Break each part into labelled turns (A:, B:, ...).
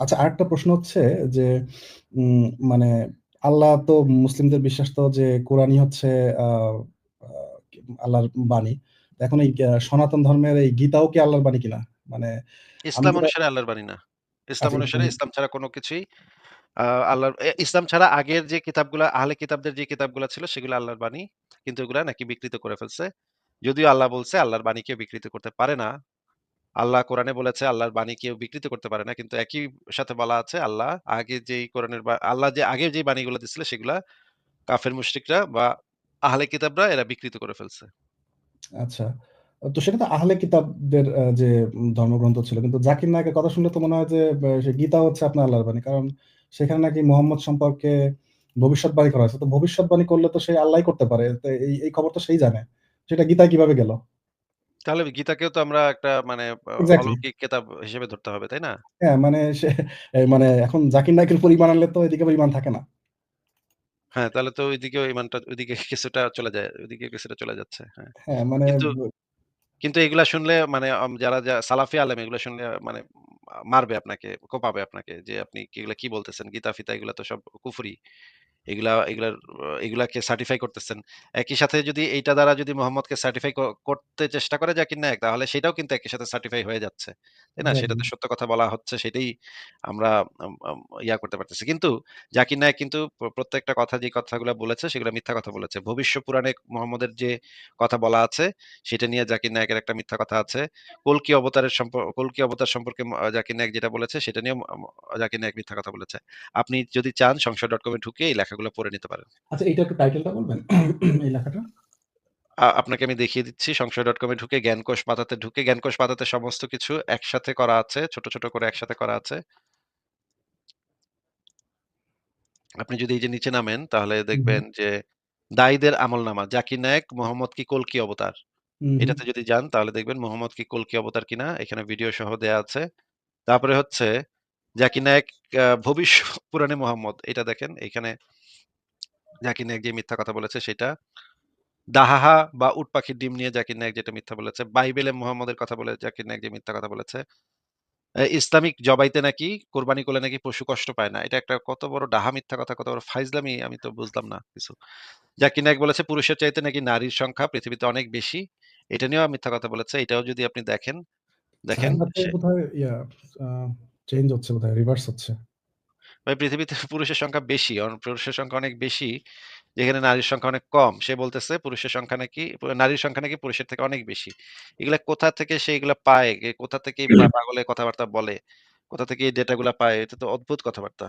A: আচ্ছা আরেকটা প্রশ্ন হচ্ছে যে মানে আল্লাহ তো মুসলিমদের বিশ্বাস তো যে কোরআনই হচ্ছে আল্লাহর বাণী। এখন এই সনাতন ধর্মের এই গীতাও কি আল্লাহর বাণী কিনা? মানে
B: ইসলাম অনুসারে আল্লাহর বাণী না। ইসলাম
A: আচ্ছা
B: অনুসারে ইসলাম ছাড়া কোন কিছুই আ আল্লাহর ইসলাম ছাড়া আগের যে কিতাবগুলা আহলে কিতাবদের যে কিতাবগুলা ছিল সেগুলো আল্লাহর বাণী। কিন্তু ওগুলা নাকি বিকৃত করে ফেলছে। যদিও আল্লাহ বলছে আল্লাহর বাণী কেউ বিকৃত করতে পারে না। আল্লাহ কোরআনে বলেছে আল্লাহর বাণী কেউ বিকৃত করতে পারে না। কিন্তু একই সাথে বলা আছে আল্লাহ আগে যেই কোরআনের আল্লাহ যে আগে যে বাণীগুলো দিছিল সেগুলা কাফের মুশরিকরা বা আহলে কিতাবরা এরা বিকৃত করে ফেলছে।
A: আচ্ছা। তো সেটা তো আহলে কিতাবদের যে ধর্মগ্রন্থ ছিল। কিন্তু জাকির নায়েকের কথা শুনলে তো মনে হয় যে গীতা হচ্ছে আপনার আল্লাহর বাণী। কারণ সেখানে নাকি মোহাম্মদ সম্পর্কে ভবিষ্যৎবাণী করা হয়েছে। তো ভবিষ্যৎবাণী করলে তো সে আল্লাহই করতে পারে। এই, এই খবর তো সেই জানে। সেটা গীতা কীভাবে গেল?
B: তাহলে গীতাকেও তো আমরা একটা মানে
A: এক্সাক্টলি।
B: অলৌকিক কেতাব হিসেবে ধরতে হবে, তাই না?
A: হ্যাঁ, মানে সে মানে এখন জাকির নায়েকের উপর ঈমান আনলে তো এদিকে ঈমান থাকে না।
B: হ্যাঁ, তাহলে তো ঐদিকেও ঈমানটা ওইদিকে কিছুটা চলে যায়। ওইদিকে কিছুটা চলে যাচ্ছে। হ্যাঁ।
A: হ্যাঁ, মানে
B: কিন্তু
A: ব
B: কিন্তু এগুলা শুনলে মানে আম যারা, যারা সালাফি আলেম এগুলা শুনলে মানে মারবে আপনাকে, কোপাবে আপনাকে যে আপনি কি এগুলা কি বলতেছেন? গীতা-ফিতা এগুলা তো সব কুফরি। এগুলা এগুলার এগুলাকে সার্টিফাই করতেছেন। একই সাথে যদি এইটা দ্বারা যদি মোহাম্মদকে সার্টিফাই করতে চেষ্টা করে জাকির নায়েক তাহলে সেটাও কিন্তু একই সাথে সার্টিফাই হয়ে যাচ্ছে। তাই না? সেটা
A: এক্সাক্টলি।
B: তো সত্য কথা বলা হচ্ছে সেটাই আমরা আম আম ইয়া করতে পারতেছি। কিন্তু জাকির নায়েক কিন্তু প্রত্যেকটা কথা যে কথাগুলা বলেছে সেগুলা মিথ্যা কথা বলেছে। ভবিষ্য পুরাণে মোহাম্মদের যে কথা বলা আছে সেটা নিয়ে জাকির নায়কের একটা মিথ্যা কথা আছে। কলকি অবতারের সম্প কলকি অবতার সম্পর্কে জাকির নায়েক যেটা বলেছে সেটা নিয়েও ম জাকির নায়েক মিথ্যা কথা বলেছে। আপনি যদি চান সংসদ ডট এ ঢুকে এই লেখাগুলো পড়ে নিতে পারেন।
A: আচ্ছা এইটার একটু টাইটেলটা বলবেন? এই লেখাটা?
B: আপনাকে আমি দেখিয়ে দিচ্ছি সংশয়.com এ ঢুকে জ্ঞানকোষ পাতাতে ঢুকে জ্ঞানকোষ পাতাতে সমস্ত কিছু একসাথে করা আছে। ছোট, ছোট করে একসাথে করা আছে। আপনি যদি এই যে নিচে নামেন তাহলে। দেখবেন যে দায়ীদের আমলনামা জাকির নায়েক মোহাম্মদ কি কল্কি অবতার। এটাতে যদি যান তাহলে দেখবেন মোহাম্মদ কি কলকি অবতার কিনা এখানে ভিডিও সহ দেয়া আছে। তারপরে হচ্ছে জাকির নায়েক ভবিষ্য পুরাণে মোহাম্মদ এটা দেখেন এখানে জাকির নায়েক যে মিথ্যা কথা বলেছে সেটা। দাহাহা বা উট পাখির ডিম নিয়ে জাকির নায়েক যেটা মিথ্যা বলেছে। বাইবেলে মোহাম্মদের কথা বলে জাকির নায়েক যে মিথ্যা কথা বলেছে। ইসলামিক জবাইতে নাকি কোরবানি করলে নাকি পশু কষ্ট পায় না। এটা একটা কত বড় ডাহা মিথ্যা কথা, কত বড় ফাইজলামি আমি তো বুঝলাম না কিছু। জাকির নায়েক বলেছে পুরুষের চাইতে নাকি নারীর সংখ্যা পৃথিবীতে অনেক বেশি। এটা নিয়েও মিথ্যা কথা বলেছে। এটাও যদি আপনি দেখেন, দেখেন
A: ইয়া চেঞ্জ হচ্ছে বোধহয় রিভার্স হচ্ছে।
B: ভাই পৃথিবীতে পুরুষের সংখ্যা বেশি। পুরুষের সংখ্যা অনেক বেশি। যেখানে নারীর সংখ্যা অনেক কম। সে বলতেছে পুরুষের সংখ্যা নাকি নারীর সংখ্যা নাকি পুরুষের থেকে অনেক বেশি। এগুলা কোথা থেকে সে এগুলা পায়? কোথা থেকে পাগলে কথাবার্তা বলে? কোথা থেকে এই ডেটা গুলা পায়? এটা তো অদ্ভুত কথাবার্তা।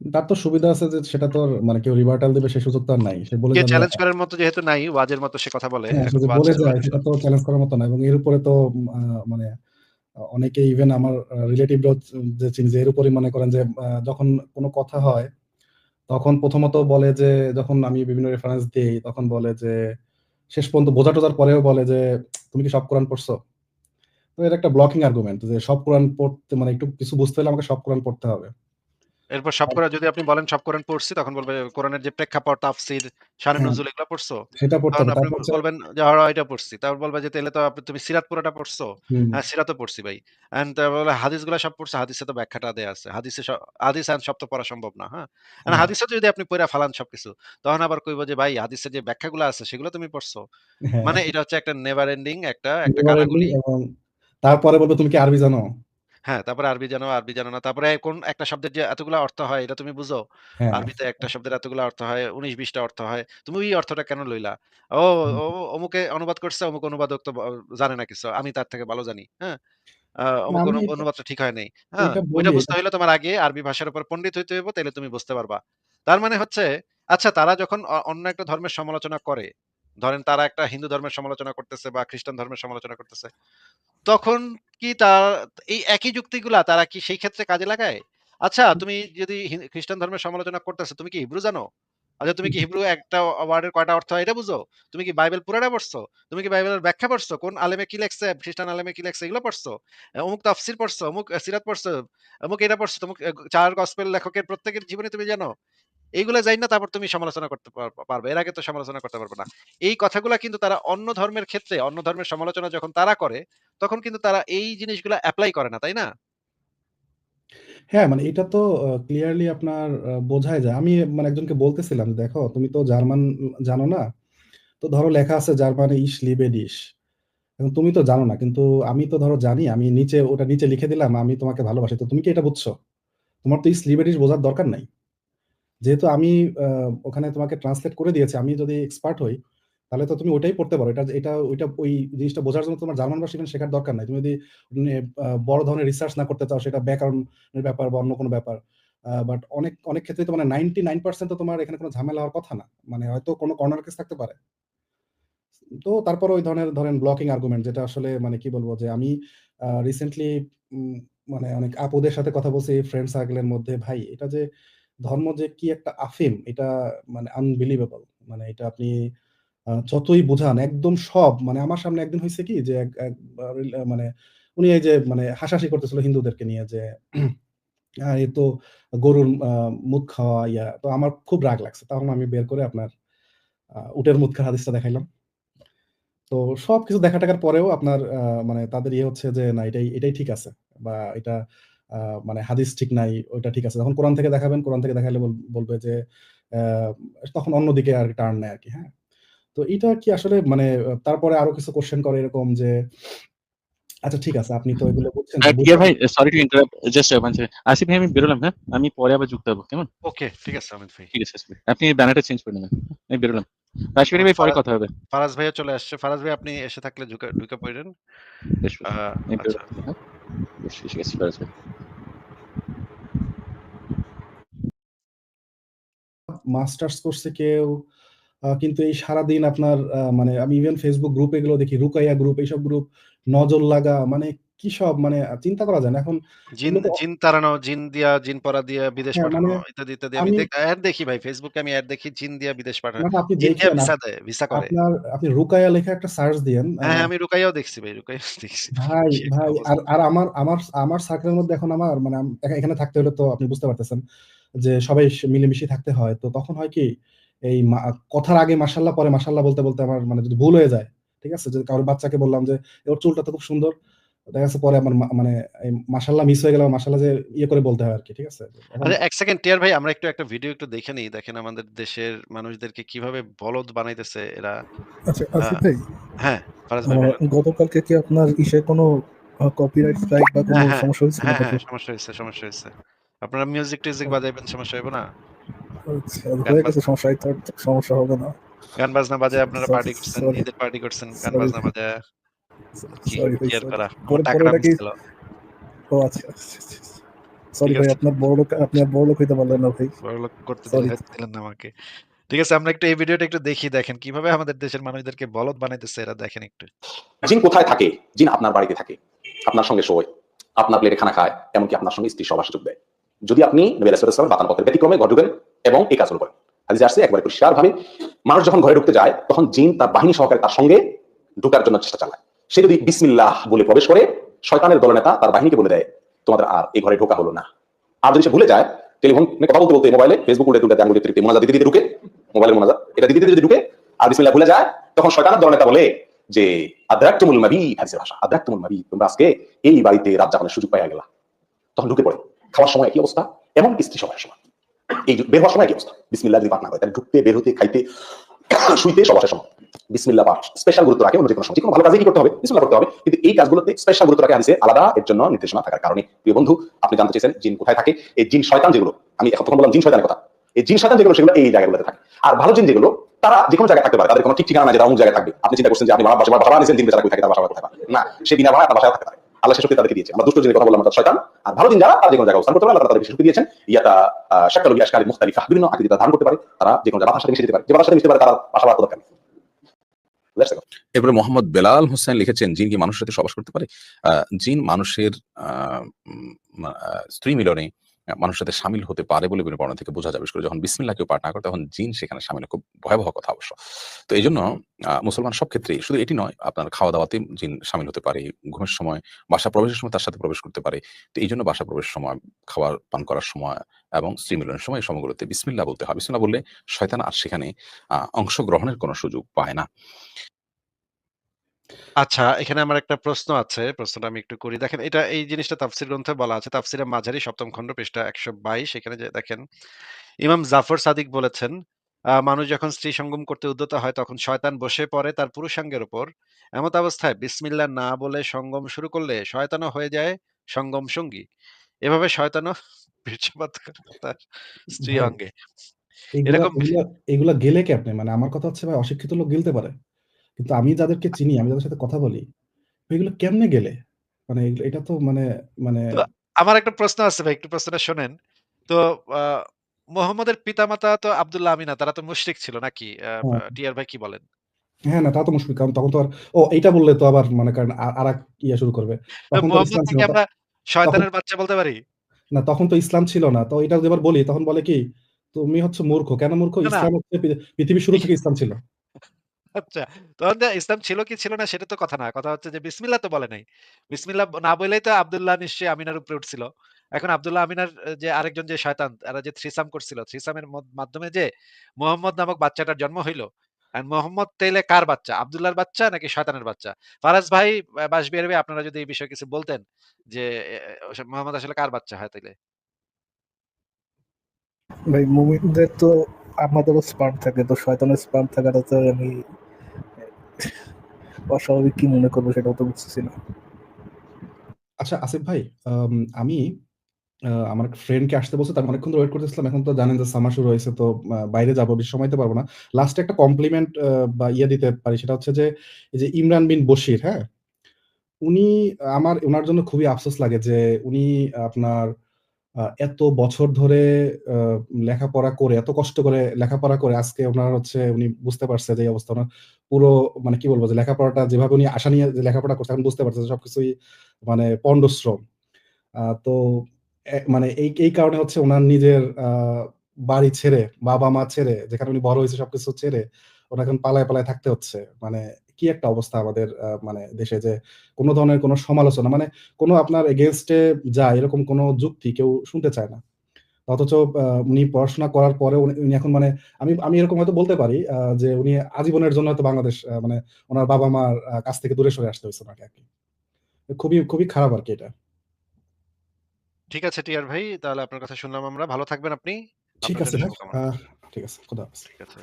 A: তার তো সুবিধা আছে যে সেটা তো মানে কেউ রিভার্টাল দিবে সেই সুযোগ তো আর নাই। সে বলে যাবে
B: চ্যালেঞ্জ করার মতো যেহেতু নাই, ওয়াজের মতো সে কথা বলে।
A: হ্যাঁ, যে বলে যায় সেটা তো চ্যালেঞ্জ করার মতো না এবং এর উপরে তো মানে অনেকে ইভেন আমার রিলেটিভরাও রিলেটিভ যে চিনি যে এর উপরে মনে করেন যে যখন কোনো কথা হয়, তখন প্রথমত বলে যে যখন আমি বিভিন্ন রেফারেন্স দিই তখন বলে যে শেষ পর্যন্ত বোঝা-টোজার পরেও বলে যে, "তুমি কি সব কোরআন পড়ছো?" তো এটা একটা ব্লকিং আর্গুমেন্ট যে সব কোরআন পড়তে মানে একটু কিছু বুঝতে হলে আমাকে সব কোরআন পড়তে হবে।
B: এরপর সব কোরআন যদি আপনি বলেন সব কোরআন পড়ছি তখন বলবে কোরআনের যে প্রেক্ষাপট, তাফসির, শানে
A: হ্যাঁ,
B: নুজুল এগুলা পড়ছো?
A: সেটা পড়তে হবে।
B: আপনি বলবেন যে, "হ্যাঁ, এটা পড়ছি।" তারপর বলবে যে, "তাইলে তো তুমি সিরাত পুরাটা পড়ছো?" "হ্যাঁ, সিরাতও পড়ছি ভাই।" অ্যান্ড তারপর বলে, "হাদিসগুলা সব পড়ছো?" হাদিসে তো ব্যাখ্যাটা দেয়া আছে। হাদিসে হাদিস অ্যান্ড সব তো পড়া সম্ভব না, হ্যাঁ? অ্যান্ড
A: হ্যাঁ,
B: হাদিসও যদি আপনি পইড়া ফালান সবকিছু, তখন আবার কইব যে, "ভাই হাদিসের যে ব্যাখ্যাগুলা আছে সেগুলো তুমি পড়ছো?"
A: হ্যাঁ।
B: মানে এটা হচ্ছে একটা নেভার এন্ডিং একটা, একটা কানাগুলি।
A: এবং তারপরে বলবে, "তুমি কি আরবি জানো?"
B: হ্যাঁ, তারপরে আরবি জানো, আরবি জানো না। তারপরে কোন একটা শব্দের যে এতগুলা অর্থ হয় এটা তুমি বুঝো?
A: হ্যাঁ,
B: আরবিতে একটা শব্দের এতগুলা অর্থ হয়, ১৯-২০ টা অর্থ হয়। তুমি ওই অর্থটা কেন লইলা? ও, অমুকে অনুবাদ করছে, অমুক অনুবাদক তো জানে না কিছু। আমি তার থেকে ভালো জানি। হ্যাঁ? অমুক অনুবাদটা ঠিক হয় নাই। হ্যাঁ? ওইটা বুঝতে হইলে তোমার আগে আরবি ভাষার উপর পণ্ডিত হইতে হইব, তাইলে তুমি বুঝতে পারবা। তার মানে হচ্ছে আচ্ছা তারা যখন অন্য একটা ধর্মের সমালোচনা করে, ধরেন তারা একটা হিন্দু ধর্মের সমালোচনা করতেছে বা খ্রিস্টান ধর্মের সমালোচনা করতেছে। তখন কি তা এই একই যুক্তিগুলা তারা কি সেই ক্ষেত্রে কাজে লাগায়? আচ্ছা তুমি যদি খ্রিস্টান ধর্মের সমালোচনা করতেছো, তুমি কি হিব্রু জানো? আচ্ছা তুমি কি হিব্রু একটা ওয়ার্ডের কয়টা অর্থ হয় এটা বুঝো? তুমি কি বাইবেল পুরাটা পড়ছো? তুমি কি বাইবেলের ব্যাখ্যা পড়ছো? কোন আলেমে কি লেখছে, খ্রিস্টান আলেমে কি লেখছে এগুলো পড়ছো? অমুক তাফসীর পড়ছো, অমুক সিরাত পড়ছো, অমুক এটা পড়ছো, তমুক এ ৪ গসপেল লেখকের প্রত্যেকের জীবনে তুমি জানো? এইগুলা না তারপর তুমি সমালোচনা করতে পারবে। এর আগে তো সমালোচনা করতে পারবে না। এই কথাগুলা কিন্তু তারা অন্য ধর্মের ক্ষেত্রে, অন্য ধর্মের সমালোচনা যখন তারা করে, তখন কিন্তু তারা এই জিনিসগুলা অ্যাপ্লাই করে না, তাই না?
A: হ্যাঁ, মানে এটা তো ক্লিয়ারলি আপনার আ বোঝাই যায়। আমি মানে একজনকে বলতেছিলাম, "দেখো তুমি তো জার্মান জানো না। তো ধরো লেখা আছে জার্মানে ich liebe dich এখন তুমি তো জানো না। কিন্তু আমি তো ধরো জানি। আমি নিচে ওটা নিচে লিখে দিলাম, আমি তোমাকে ভালোবাসি। তো তুমি কি এটা বুঝছ? তোমার তো ich liebe dich বোঝার দরকার নাই।" যেহেতু আমি ওখানে তোমাকে ট্রান্সলেট করে দিয়েছি, আমি যদি এক্সপার্ট হই, তাহলে তো তুমি ওটাই পড়তে পারো। এটা এটা ওইটা ওই জিনিসটা বোঝার জন্য তোমার জার্মান ভাষা শেখার দরকার নাই। তুমি যদি বড় ধরনের রিসার্চ না করতে চাও, সেটা ব্যাকরণের ব্যাপার বা অন্য কোনো ব্যাপার। বাট অনেক, অনেক ক্ষেত্রে তো মানে 99% তো তোমার এখানে কোনো ঝামেলা হওয়ার কথা না। মানে হয়তো কোনো কর্নার কেস থাকতে পারে। তো তারপর ওই ধরনের ধরেন ব্লকিং আর্গুমেন্ট যেটা আসলে মানে কি বলব যে আমি রিসেন্টলি মানে অনেক আপুদের সাথে কথা বলছি ফ্রেন্ড সার্কেলের মধ্যে। ভাই এটা যে ধর্ম যে কি একটা আফিম এটা মানে আনবিলিভেবল। মানে এটা আপনি যতই বুঝান একদম সব মানে আমার সামনে একদিন হইছে কি যে মানে উনি এই যে মানে হাসাহাসি করতেছিল হিন্দুদেরকে নিয়ে যে এ তো গরুর মুত খাওয়া ইয়া। তো আমার খুব রাগ লাগছে। তখন আমি বের করে আপনার উটের মুত খাওয়ার হাদিসটা দেখাইলাম। তো সবকিছু দেখা টাকার পরেও আপনার মানে তাদের ইয়ে হচ্ছে যে না এটাই, এটাই ঠিক আছে। বা এটা মানে হাদিস ঠিক নাই, ওইটা ঠিক আছে। যখন কোরআন থেকে দেখাবেন, কোরআন থেকে দেখাইলে বল বলবে যে তখন অন্যদিকে আর টার্ন নেয় আরকি, হ্যাঁ? তো এটা কি আসলে মানে তারপরে আরও কিছু কোশ্চেন করে এরকম যে আচ্ছা ঠিক আছে আপনি তো এগুলো
C: টিয়া ভাই sorry to interrupt just 1 second. Asif ভাই আমি বেরোলাম, হ্যাঁ? আমি পরে আবার যুক্ত হব। কেমন?
B: ওকে, ঠিক আছে অমিত ভাই।
C: ঠিক আছে আপনি ব্যানারটা চেঞ্জ করে নেবেন। আমি বেরোলাম। আসিফ ভাই পরে কথা হবে।
B: ফারাজ ভাইয়া চলে আসছে। ফারাজ ভাই আপনি এসে থাকলে ঢুকা।
C: আমি
B: আচ্ছা।
C: হ্যাঁ? এসে গেছি ফারাজ ভাই।
A: মাস্টার্স করছে কেউ। কিন্তু এই সারাদিন আপনার মানে আমি ইভেন Facebook গ্রুপ এগুলো দেখি, রুকাইয়া গ্রুপ, এইসব গ্রুপ, নজর লাগা মানে কি সব মানে চিন্তা করা যায় না। এখন
B: জিন জিন তাড়ানো, জিন দিয়া জিন পরা দিয়া বিদেশ
A: হ্যাঁ,
B: পাঠানো
A: মানে
B: ইত্যাদি, ইত্যাদি। আমি
A: আমি
B: দেখ ভাই। এ আমি এড দেখি জিন দিয়া বিদেশ পাঠানো।
A: মানে আপনি
B: জিন ভিসা দেয়, ভিসা করে।
A: আপনার আপনি রুকাইয়া লেখা একটা সার্চ দিয়েন।
B: হ্যাঁ, হ্যাঁ, আমি রুকাইয়াও দেখছি ভাই। রুকাইয়া দেখছি।
A: ভাই, ভাই আর, আর আমার, আমার, আমার সার্কেলের মধ্যে এখন আমার মানে এখানে থাকতে হলে তো আপনি বুঝতে পারতেছেন যে সবাই মিলেমিশে থাকতে হয়। তো তখন হয় কি এই কথার আগে মাশাআল্লাহ পরে মাশাআল্লাহ বলতে, বলতে আমার মানে যদি ভুল হয়ে যায়, ঠিক আছে? যদি কারও বাচ্চাকে বললাম যে, "ওর চুলটা তো খুব সুন্দর।" দেখা যাচ্ছে পরে আমার মানে এই মাশাআল্লাহ মিস হয়ে গেল। যে ইয়ে করে বলতে হয় আরকি, ঠিক আছে?
B: আচ্ছা ১ সেকেন্ড টিয়ার ভাই আমরা একটু একটা ভিডিও একটু দেখে নেই। দেখেন আমাদের দেশের মানুষদেরকে কীভাবে বলদ বানাইতেছে এরা।
D: আচ্ছা,
B: আ
D: আসিফ ভাই।
B: হ্যাঁ, ফারাজ ভাই
D: গতকালকে কি আপনার ইসে কোনো কপিরাইট স্ট্রাইক বা কোনো
B: হ্যাঁ, হ্যাঁ।
D: সমস্যা হয়েছিল
B: হ্যাঁ, হ্যাঁ, সমস্যা হইছে, সমস্যা হইছে। আপনারা মিউজিক-টিউজিক বাজাইবেন সমস্যা হইব না?
D: আচ্ছা, হয়ে গেছে সমস্যা সমস্যা হবে না।
B: গান বাজনা বাজায় আপনারা পার্টি করছেন, ঈদের পার্টি করছেন, গান বাজনা বাজায়া। কি,
D: সরি ভাই
B: কি আর করা? আমার
D: পরে, পরে
B: টাকাটা
D: এটা
B: মিস
D: কি
B: গেল।
D: ও আচ্ছা, আচ্ছা, আচ্ছা, আচ্ছা। সরি
B: ঠিক
D: ভাই
B: আছে।
D: আপনার বড়লোক আপনি আর বড়লোক হইতে পারলেন না ভাই।
B: বড়লোক করতে দিলে
D: সরি।
B: দিলেন না আমাকে। ঠিক আছে আমরা একটু এই ভিডিওটা একটু দেখি দেখেন কীভাবে আমাদের দেশের মানুষদেরকে বলদ বানাইতেছে এরা দেখেন একটু।
E: জিন কোথায় থাকে? জিন আপনার বাড়িতে থাকে। আপনার সঙ্গে শোয়। আপনার প্লেটে খানা খায়। এমনকি আপনার সঙ্গে স্ত্রী সহবাসে যোগ দেয়। যদি আপনি নবী আলাইহিস সালাম বাতানো পথের ব্যতিক্রমে ঘর ঢুকেন এবং এই কাজগুলো করেন। হাদিসে আসছে, একবারে পরিষ্কারভাবে মানুষ যখন ঘরে ঢুকতে যায়, তখন জিন তার বাহিনী সহকারে তার সঙ্গে ঢোকার জন্য চেষ্টা চালায়। সে যদি বিসমিল্লাহ বলে প্রবেশ করে, শয়তানের দলনেতা তার বাহিনীকে বলে দেয়, তোমাদের আর এই ঘরে ঢোকা হলো না। আর যদি সে ভুলে যায়, টেলিফোনে কথা বলতে বলতে মোবাইলে, ফেসবুক উল্টে উল্টে আঙ্গুল দিতে মোনাজাত দিতে ঢুকে, মোবাইলের মোনাজাত, এটা দিতে দিতে যদি ঢুকে, আর বিসমিল্লাহ ভুলে যায়, তখন শয়তানের দলনেতা বলে যে, আদ্রাকতুমুল মাবি হাদিসের ভাষা, আদ্রাকতুমুল মাবি তোমরা আজকে এই বাড়িতে রাত যাপনের সুযোগ পাইয়া গেলা তখন ঢুকে পড়ে খাওয়ার সময় কি অবস্থা এমন স্ত্রী সবার সময় এই বের হওয়ার সময় কি অবস্থা বিসমিল্লাহ যদি পাঠ না করে তাহলে ঢুকতে বের হতে খাইতে শুইতে সবার সময় বিসমিল্লাহ পাঠ স্পেশাল গুরুত্ব রাখে অন্য যে কোনো সময় কোনো ভালো কাজে কি করতে হবে বিসমিল্লাহ করতে হবে কিন্তু এই কাজগুলোতে স্পেশাল গুরুত্ব রাখে হাদিসে আলাদা এর জন্য নির্দেশনা থাকার কারণে প্রিয় বন্ধু আপনি জানতে চেয়েছেন জিন কোথায় থাকে এই জিন শয়তান যেগুলো আমি এখন বললাম জিন শয়তানের কথা এই জিন শয়তান যেগুলো সেগুলো এই জায়গাগুলোতে থাকে আর ভালো জিন যেগুলো তারা যে কোনো জায়গায় থাকতে পারে তাদের কোনো ঠিক ঠিকানা নাই যে অমুক জায়গায় থাকবে আপনি চিন্তা করছেন যে আপনি বাসা বাসা বানিয়েছেন জিন বেচারা কোথায় থাকে তার বাসা কোথায় না সে বিনা ভাড়া তার বাসায় থাকতে পারে আল্লাহ শক্তি তাদেরকে দিয়েছে। আমরা দুষ্ট জিনিস কথা বললাম তার শয়তান। আর ভালো দিন যারা, তারা যে কোনো জায়গায় অবস্থান করতে পারে তাদেরকে শক্তি দিয়েছেন। ইয়াতা শাকালু আশকারি মুখতালিফা, বিভিন্ন আকৃতি ধারণ করতে পারে। তারা যে কোনো জায়গা সাথে মিশে যেতে পারে। যে বাসার সাথে মিশতে পারে, তারা বাসা বাড়াতে দরকার
F: এরপরে মোহাম্মদ বেলাল হোসেন লিখেছেন, জিন কি মানুষের সাথে সবাস করতে পারে? জিন মানুষের স্ত্রী মিলনে আহ, মানুষের সাথে সামিল হতে পারে বলে বিভিন্ন বর্ণনা থেকে বোঝা যাবে করে যখন বিসমিল্লাহ কেউ পাঠ না করে তখন জিন সেখানে সামিল খুব ভয়াবহ কথা অবশ্য। তো এই জন্য মুসলমান সব ক্ষেত্রেই শুধু এটি নয় আপনার খাওয়া দাওয়াতে জিন সামিল হতে পারে ঘুমের সময় বাসা প্রবেশের সময় তার সাথে প্রবেশ করতে পারে। তো এই জন্য বাসা প্রবেশের সময় খাবার পান করার সময় এবং স্ত্রী মিলনের সময় সময়গুলোতে বিসমিল্লাহ বলতে হয়। বিসমিল্লাহ বললে শয়তান আর সেখানে অংশগ্রহণের কোনো সুযোগ পায় না।
B: আচ্ছা, এখানে আমার একটা প্রশ্ন আছে। প্রশ্নটা আমি একটু করি। দেখেন এটা এই জিনিসটা তাফসীর গ্রন্থে বলা আছে। তাফসীরে মাঝারি ৭ম খন্ড পৃষ্ঠা ১২২ এখানে যে দেখেন, ইমাম জাফর সাদিক বলেছেন, মানুষ যখন স্ত্রী সঙ্গম করতে উদ্যত হয় তখন শয়তান বসে পড়ে তার পুরুষাঙ্গের উপর। এমত অবস্থায় বিসমিল্লা না বলে সঙ্গম শুরু করলে শয়তানও হয়ে যায় সঙ্গম সঙ্গী। এভাবে শয়তানও বীর্যপাত করে তার স্ত্রী অঙ্গে। এরকম
A: এগুলা গেলে কেমনে? মানে আমার কথা হচ্ছে ভাই অশিক্ষিত লোক গিলতে পারে। কিন্তু আমি যাদেরকে চিনি, আমি যাদের সাথে কথা বলি, এগুলো কেমনে গেলে? মানে এটা তো মানে মানে
B: আমার একটা প্রশ্ন আছে ভাই, একটু প্রশ্নটা শোনেন। তো মোহাম্মদের পিতামাতা তো আব্দুল্লাহ আমিনা তারা তো মুশরিক ছিল নাকি?
A: হ্যাঁ।
B: টিয়ার ভাই কি বলেন?
A: হ্যাঁ, না তা তো মুশকিল। কারণ তখন তো আর ও এইটা বললে তো আবার মানে কারণ আ আরেক ইয়া শুরু করবে। ছিল না।
B: আমরা শয়তানের বাচ্চা বলতে পারি?
A: না তখন তো ইসলাম ছিল না। তো এটা যদি আবার বলি তখন বলে কি, "তুমি হচ্ছে মূর্খ।" কেন মূর্খ? ইসলাম হচ্ছে পৃ পৃথিবীর শুরু থেকে ইসলাম ছিল।
B: আচ্ছা। তখন যে ইসলাম ছিল কি ছিল না সেটা তো কথা না। কথা হচ্ছে যে বিসমিল্লাহ তো বলে নাই। বিসমিল্লাহ না বলেই তো আব্দুল্লাহ নিশ্চয়ই আমিনার উপরে উঠছিল। এখন আব্দুল্লাহ আমিনার যে আরেকজন যে শয়তান তারা যে থ্রিসাম করছিল, থ্রিসামের মাধ্যমে যে মোহাম্মদ নামক বাচ্চাটার জন্ম হইল। মোহাম্মদ তাইলে কার বাচ্চা? আব্দুল্লাহর বাচ্চা নাকি শয়তানের বাচ্চা? ফারাজ ভাই, বাসবিহারী ভাই আপনারা যদি এই বিষয়ে কিছু বলতেন যে মোহাম্মদ আসলে কার বাচ্চা হয় তাইলে?
D: ভাই মুমিনদের তো আমাদেরও স্পার্ম থাকে। তো শয়তানের স্পার্ম থাকাটা তো আমি অস্বাভাবিক কি মনে করব সেটাও তো বুঝতেছি না।
A: আচ্ছা আসিফ ভাই, আম আমার ফ্রেন্ডকে আসতে বলছে। তো আমি অনেকক্ষণ ধরে ওয়েট করতেছিলাম। এখন তো জানেন যে সামার শুরু হয়েছে। তো বাইরে যাব। বেশি সময় দিতে পারব না। লাস্টে একটা কমপ্লিমেন্ট বা ইয়ে দিতে পারি। সেটা হচ্ছে যে, এই যে ইমরান বিন বশির, হ্যাঁ? উনি আমার ওনার জন্য খুবই আফসোস লাগে যে উনি আপনার এত বছর ধরে লেখাপড়া করে, এত কষ্ট করে লেখাপড়া করে আজকে ওনার হচ্ছে উনি বুঝতে পারছে যে অবস্থা ওনার পুরো মানে কি বলব যে লেখাপড়াটা যেভাবে উনি আশা নিয়ে যে লেখাপড়া করছে এখন বুঝতে পারছে সবকিছুই মানে পণ্ডশ্রম তো মানে এই এই কারণে হচ্ছে ওনার নিজের বাড়ি ছেড়ে, বাবা-মা ছেড়ে, যেখানে উনি বড় হয়েছে সবকিছু ছেড়ে, ওনার এখন পালায়, পালায় থাকতে হচ্ছে। মানে কি একটা অবস্থা আমাদের মানে দেশে যে কোন ধরনের কোন সমালোচনা মানে কোন আপনার এগেইনস্ট এ যায় এরকম কোন যুক্তি কেউ শুনতে চায় না। অথচ উনি পড়াশোনা করার পরেও উনি এখন মানে আমি আমি এরকম হয়তো বলতে পারি যে উনি আজীবনের জন্য হয়তো বাংলাদেশ মানে ওনার বাবা-মার কাছ থেকে দূরে সরে আসতে হইছে উনাকে আরকি। খুবই, খুবই খারাপ আর কি এটা।
B: ঠিক আছে টিয়ার ভাই। তাহলে আপনার কথা শুনলাম আমরা। ভালো থাকবেন আপনি।
A: ঠিক আছে ঠিক আছে। খোদা।
B: ঠিক আছে।